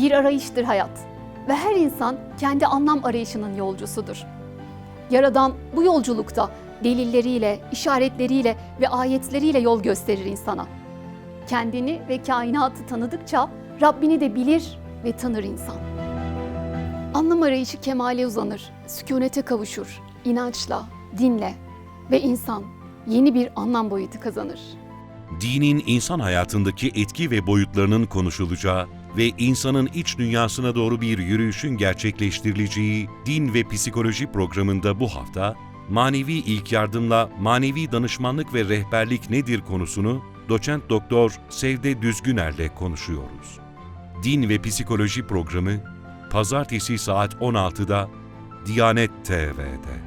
Bir arayıştır hayat ve her insan kendi anlam arayışının yolcusudur. Yaradan bu yolculukta delilleriyle, işaretleriyle ve ayetleriyle yol gösterir insana. Kendini ve kainatı tanıdıkça Rabbini de bilir ve tanır insan. Anlam arayışı kemale uzanır, sükunete kavuşur, inançla, dinle ve insan yeni bir anlam boyutu kazanır. dinin insan hayatındaki etki ve boyutlarının konuşulacağı ve insanın iç dünyasına doğru bir yürüyüşün gerçekleştirileceği Din ve Psikoloji programında bu hafta manevi ilk yardımla manevi danışmanlık ve rehberlik nedir konusunu doçent doktor Sevde Düzgüner'le konuşuyoruz. Din ve Psikoloji programı pazartesi saat 16'da Diyanet TV'de.